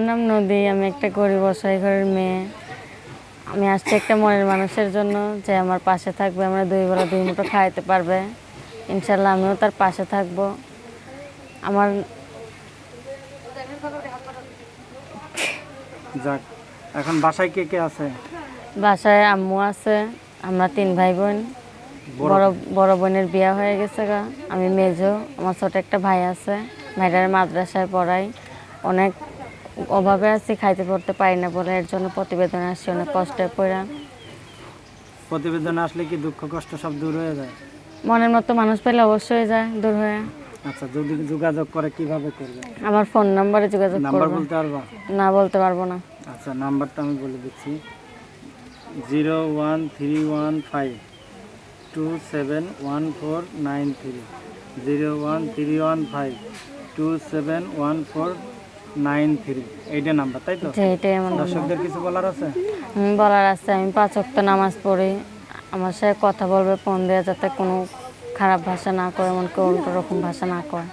আমার নাম নদী আমি একটা গরিব অসহায় ঘরের মেয়ে। আমি আসছি একটা মনের মানুষের জন্য যে আমার পাশে থাকবে আমরা দুই বেলা দুই মুঠো খাইতে পারবে। ইনশাল্লাহ আমিও তার পাশে থাকব। আমার যাক এখন বাসায় কে কে আছে? বাসায় আম্মু আছে আমরা তিন ভাই বোন বড় বড় বোনের বিয়া হয়ে গেছে গা। আমি মেজো আমার ছোট একটা ভাই আছে ভাইটার মাদ্রাসায় পড়াই। অনেক অভাবে আছি খাইতে পড়তে পারি না বলে এর জন্য প্রতিবেদন আসছি অনেক কষ্টে পড়া। প্রতিবেদন আসলে কি দুঃখ কষ্ট সব দূর হয়ে যায়? মনের মতো মানুষ পেলে অবশ্যই যায় দূর হয়ে। আচ্ছা যদি যোগাযোগ করে কীভাবে করবে? আমার ফোন নম্বরে যোগাযোগ নাম্বার বলতে পারবা? না বলতে পারব না। আচ্ছা নাম্বারটা আমি বলে দিচ্ছি। Zero one three one five two seven one four nine three. Zero one three one five two seven one four nine three এইটা নাম্বার তাই তো? এটাই আমার দর্শকদের কিছু বলার আছে? বলার আছে আমি পাঁচ ওয়াক্ত নামাজ পড়ি। আমার সাথে কথা বলবে ফোন দেওয়া যাতে কোনো খারাপ ভাষা না করে এমন কোনো রকম ভাষা না করে।